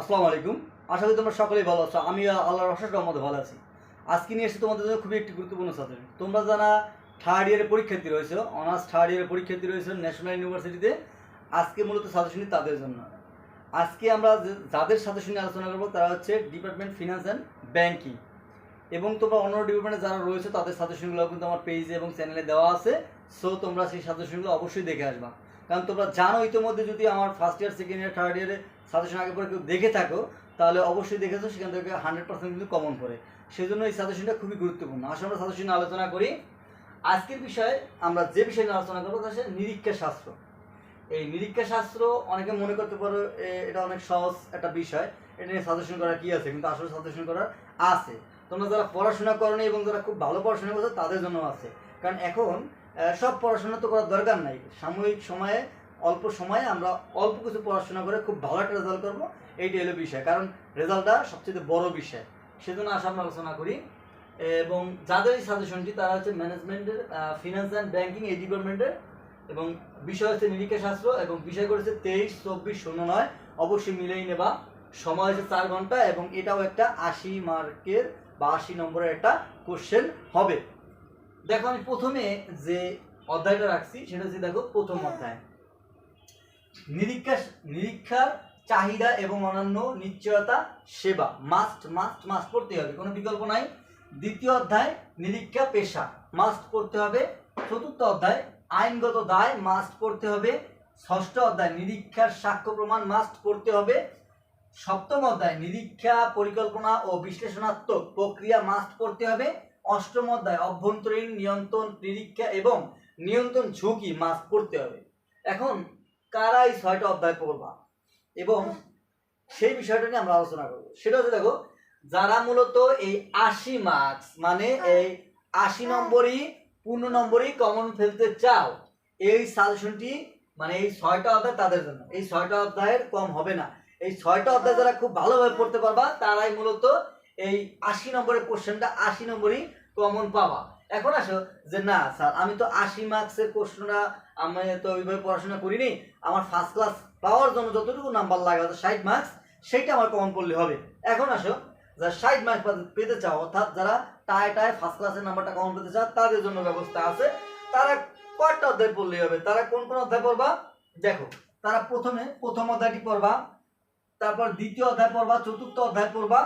আসসালামু আলাইকুম। আশা করি তোমরা সকলেই ভালো আছো। আমি আল্লাহর অশেষ রহমতে ভালো আছি। আজকে নিয়ে এসে তোমাদের জন্য খুবই একটি গুরুত্বপূর্ণ সাবজেক্ট তোমরা যারা থার্ড ইয়ারের পরীক্ষার্থী রয়েছে অনার্স থার্ড ইয়ারের পরীক্ষার্থী রয়েছে ন্যাশনাল ইউনিভার্সিটিতে আজকে মূলত সাজেশনই তাদের জন্য। আজকে আমরা যাদের সাজেশন নিয়ে আলোচনা করব, তারা হচ্ছে ডিপার্টমেন্ট ফিনান্স অ্যান্ড ব্যাংকিং এবং তোমরা অন্য ডিপার্টমেন্টে যারা রয়েছে, তাদের সাজেশনগুলো কিন্তু আমার পেজে এবং চ্যানেলে দেওয়া আছে। সো তোমরা সেই সাজেশনগুলো অবশ্যই দেখে আসবা। কারণ তোমরা জানো, ইতিমধ্যে যদি আমার first year second year third ইয়ারে সাজেশন আগে পরে কেউ দেখে থাকো, তাহলে অবশ্যই দেখেছ সেখান থেকে হান্ড্রেড পার্সেন্ট কিন্তু কমন করে সেই জন্য এই সাজেশনটা খুবই গুরুত্বপূর্ণ। আসলে আমরা সাজেশন আলোচনা করি। আজকের বিষয়ে আমরা যে বিষয় নিয়ে আলোচনা করব, তা নিরীক্ষা শাস্ত্র। এই নিরীক্ষা শাস্ত্র অনেকে মনে করতে পারো এটা অনেক সহজ একটা বিষয়। এটা নিয়ে সাজেশন করার কি আছে? কিন্তু আসলে সাজেশন করার আছে। তোমরা যারা পড়াশোনা করনি এবং যারা খুব ভালো পড়াশোনা করছ, তাদের জন্য আছে। কারণ এখন সব পড়াশোনা তো করার দরকার নাই। সাময়িক সময়ে অল্প সময়ে আমরা অল্প কিছু পড়াশোনা করে খুব ভালো একটা রেজাল্ট করব। এইটাই হলো বিষয়। কারণ রেজাল্টটা সবচেয়ে বড় বিষয়। সেজন্য আসা আমরা আলোচনা করি। এবং যাদের এই সাজেশনটি তারা হচ্ছে ম্যানেজমেন্টের ফিনান্স অ্যান্ড ব্যাংকিং এই ডিপার্টমেন্টের এবং বিষয় হচ্ছে নিরীক্ষা শাস্ত্র এবং বিষয় করেছে তেইশ, চব্বিশ শূন্য নয়। অবশ্যই মিলেই নেবা। সময় হচ্ছে চার ঘণ্টা এবং এটাও একটা আশি মার্কের বা আশি নম্বরের একটা কোশ্চেন হবে। দেখো আমি প্রথমে যে অধ্যায়টা রাখছি, সেটা হচ্ছে দেখো প্রথম অধ্যায়। নিরীক্ষা নিরীক্ষার চাহিদা এবং অন্যান্য নিশ্চয়তা, সেবা। মাস্ট মাস্ট মাস্ট পড়তে হবে। কোনো বিকল্প নাই। দ্বিতীয় অধ্যায়, নিরীক্ষা পেশা। মাস্ট পড়তে হবে। চতুর্থ অধ্যায়, আইনগত দায়। মাস্ট পড়তে হবে। ষষ্ঠ অধ্যায়, নিরীক্ষার সাক্ষ্য প্রমাণ। মাস্ট পড়তে হবে। সপ্তম অধ্যায়, নিরীক্ষা, পরিকল্পনা ও বিশ্লেষণাত্মক প্রক্রিয়া মাস্ট পড়তে হবে। অষ্টম অধ্যায়, অভ্যন্তরীণ নিয়ন্ত্রণ, নিরীক্ষা এবং নিয়ন্ত্রণ ঝুঁকি মাস্ট পড়তে হবে। এখন কারা এই ছয়টা অধ্যায় পড়বা। এবং সেই বিষয়টা নিয়ে আমরা আলোচনা করব। সেটা হচ্ছে দেখো যারা মূলত এই আশি মার্কস মানে এই আশি নম্বরই পূর্ণ নম্বরই কমন ফেলতে চাও এই সাজেশনটি মানে এই ছয়টা অধ্যায় তাদের জন্য। এই ছয়টা অধ্যায়ের কম হবে না। এই ছয়টা অধ্যায় যারা খুব ভালোভাবে পড়তে পারবা তারাই মূলত এই আশি নম্বরের কোশ্চেনটা আশি নম্বরই কমন পাবা। এখন আসো, যে না, স্যার, আমি তো আশি মার্কসের কোশ্চেনটা আমি তো ওইভাবে পড়াশোনা করিনি। আমার ফার্স্ট ক্লাস পাওয়ার জন্য যতটুকু নাম্বার লাগে, অর্থাৎ ষাট মার্কস সেইটা আমার কমন পড়লে হবে। এখন আসো, যারা ষাট মার্কস পেতে চাও, অর্থাৎ যারা টায় টায় ফার্স্ট ক্লাসের নাম্বারটা কমন পেতে চাও, তাদের জন্য ব্যবস্থা আছে। তারা কয়টা অধ্যায় পড়লেই হবে? তারা কোন কোন অধ্যায় পড়বা? দেখো, তারা প্রথমে প্রথম অধ্যায়টি পড়বা, তারপর দ্বিতীয় অধ্যায় পড়বা, চতুর্থ অধ্যায় পড়বা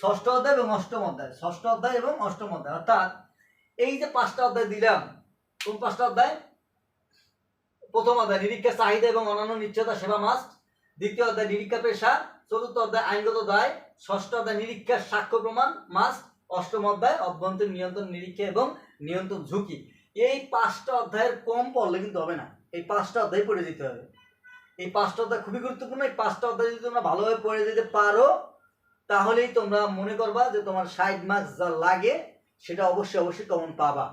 ষষ্ঠ অধ্যায় এবং অষ্টম অধ্যায়। ষষ্ঠ অধ্যায় এবং অষ্টম অধ্যায়। অর্থাৎ এই যে পাঁচটা অধ্যায় দিলাম, কোন পাঁচটা অধ্যায়? প্রথম অধ্যায়, নিরীক্ষা, চাহিদা এবং অন্যান্য নিশ্চয়তা সেবা মাস্ট দ্বিতীয় অধ্যায়, নিরীক্ষা, পেশা। চতুর্থ অধ্যায়, আইনগত দায়। ষষ্ঠ অধ্যায় নিরীক্ষার সাক্ষ্য প্রমাণ মাস্ট অষ্টম অধ্যায়, অভ্যন্তরীণ নিয়ন্ত্রণ, নিরীক্ষা এবং নিয়ন্ত্রণ ঝুঁকি। এই পাঁচটা অধ্যায়ের কম পড়লে কিন্তু হবে না। এই পাঁচটা অধ্যায় পড়ে যেতে হবে। এই পাঁচটা অধ্যায় খুবই গুরুত্বপূর্ণ। এই পাঁচটা অধ্যায় যদি তোমরা ভালোভাবে পড়ে যেতে পারো তাহলেই তোমরা মনে করবা যে তোমার ষাট মার্কস যা লাগে, সেটা অবশ্যই অবশ্যই কমন পাবা।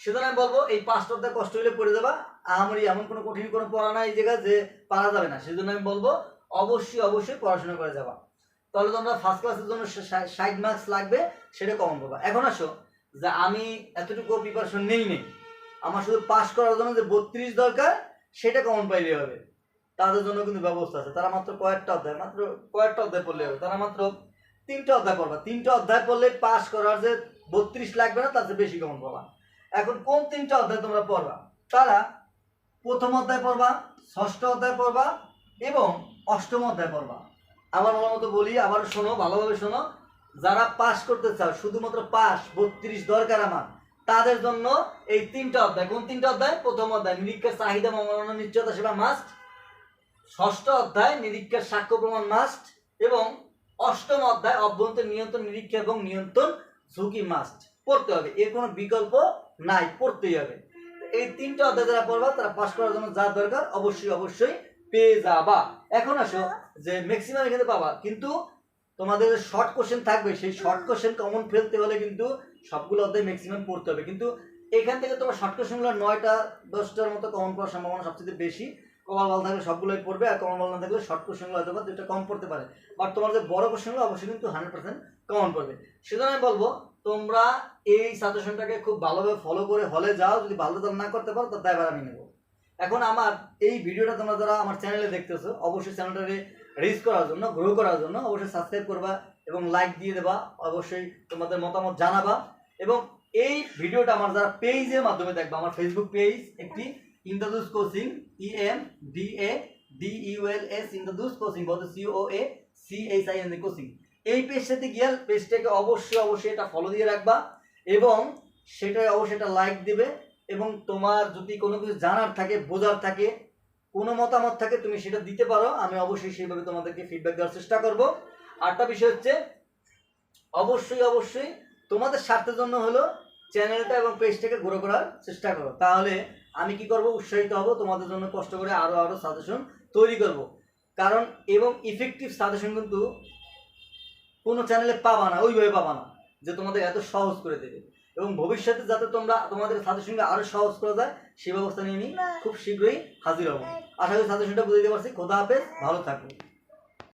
সুতরাং আমি বলব, এই পাঁচটা অধ্যায় কষ্ট হলে পড়ে দেবা আমার এমন কোনো কঠিন কোনো পড়া নাই এই জায়গায় যে পারা যাবে না। সেজন্য আমি বলব, অবশ্যই অবশ্যই পড়াশোনা করে যাবা। তাহলে তোমরা ফার্স্ট ক্লাসের জন্য ষাট মার্কস লাগবে, সেটা কমন পাবা। এখন আসো, যে আমি এতটুকু প্রিপারেশন নেই নেই। আমার শুধু পাস করার জন্য যে বত্রিশ দরকার, সেটা কমন পাইলে হবে। তাদের জন্য কিন্তু ব্যবস্থা আছে। তারা মাত্র কয়েকটা অধ্যায়, মাত্র কয়েকটা অধ্যায় পড়লে হবে। তারা মাত্র তিনটা অধ্যায় পড়বা। তিনটা অধ্যায় পড়লে পাস করার যে বত্রিশ লাগবে না, তার চেয়ে বেশি কমন পাবা। এখন কোন তিনটা অধ্যায় তোমরা পড়বা? তারা প্রথম অধ্যায় পড়বা, ষষ্ঠ অধ্যায় পড়বা এবং অষ্টম অধ্যায় পড়বা। আমার বলার মতো বলি আবার শোনো, ভালোভাবে শোনো। যারা পাস করতে চাও, শুধুমাত্র পাস বত্রিশ দরকার আমার, তাদের জন্য এই তিনটা অধ্যায়, কোন তিনটা অধ্যায়? প্রথম অধ্যায়, নিরীক্ষার চাহিদা মনোনয়ন নিশ্চয়তা, সেবা মাস্ট ষষ্ঠ অধ্যায়, নিরীক্ষার সাক্ষ্য প্রমাণ মাস্ট এবং অষ্টম অধ্যায় অভ্যন্তরীণ নিয়ন্ত্রণ নিরীক্ষা এবং নিয়ন্ত্রণ ঝুঁকি মাস্ট পড়তে হবে, এর কোনো বিকল্প নাই, পড়তেই হবে। এই তিনটা অধ্যায় যারা পড়বা, তারা পাশ করার জন্য যা দরকার, অবশ্যই অবশ্যই পেয়ে যাবা। এখন আসো, যে ম্যাক্সিমাম এখানে পাবা, কিন্তু তোমাদের শর্ট কোশ্চেন থাকবে, সেই শর্ট কোশ্চেন কমন ফেলতে হলে কিন্তু সবগুলো অধ্যায় ম্যাক্সিমাম পড়তে হবে। কিন্তু এখান থেকে তোমার শর্ট কোশ্চেনগুলো নয়টা, দশটার মতো কমন পড়ার সম্ভাবনা সবচেয়ে বেশি। কমাল বল থাকলে সবগুলোই পড়বে আর কমাল বল না থাকলে শর্ট কোশ্চেনগুলো হয়তো বা দুটো কম পড়তে পারে। বাট তোমার যে বড় কোশ্চেনগুলো অবশ্যই কিন্তু হান্ড্রেড পার্সেন্ট কমন পড়বে। সেজন্য আমি বলব, তোমরা এই সাজেশনটাকে খুব ভালোভাবে ফলো করে হলে যাও, যদি ভালো রেজাল্ট না করতে পারো তার দায়ভার আমি নেব। এখন আমার এই ভিডিওটা তোমরা যারা আমার চ্যানেলে দেখতেছো, অবশ্যই চ্যানেলটাকে রিচ করার জন্য গ্রো করার জন্য অবশ্যই সাবস্ক্রাইব করবা এবং লাইক দিয়ে দেবা। অবশ্যই তোমাদের মতামত জানাবা। এবং এই ভিডিওটা আমার যারা পেজের মাধ্যমে দেখবা, আমার ফেসবুক পেজ একটি ইন্দাদুস coaching E M D A D U L S ইন্দাদুস coaching বলতে C O A C H I N coaching এই পেজটাতে গিয়ে পেজটাকে অবশ্যই অবশ্যই এটা ফলো দিয়ে রাখবা এবং সেটাই অবশ্যই একটা লাইক দিবে এবং তোমার যদি কোনো কিছু জানার থাকে, বোঝার থাকে, কোনো মতামত থাকে, তুমি সেটা দিতে পারো। আমি অবশ্যই সেইভাবে তোমাদেরকে ফিডব্যাক দেওয়ার চেষ্টা করব। আরেকটা বিষয় হচ্ছে, অবশ্যই অবশ্যই তোমাদের স্বার্থের জন্য হলো চ্যানেলটা এবং পেজটাকে গ্রো করার চেষ্টা করো। তাহলে আমি কি করব? উৎসাহিত হব। তোমাদের জন্য কষ্ট করে আরও আরও সাজেশন তৈরি করব। কারণ এবং ইফেক্টিভ সাজেশন কিন্তু কোনো চ্যানেলে পাবা না ওইভাবে পাবা না যে তোমাদের এত সহজ করে দেবে। এবং ভবিষ্যতে যাতে তোমরা তোমাদের সাজেশনকে আরও সহজ করা যায় সেই ব্যবস্থা নিয়ে আমি খুব শীঘ্রই হাজির হব। আশা করি সাজেশনটা বুঝে দিতে পারছি। খোদা হাফেজ ভালো থাকো।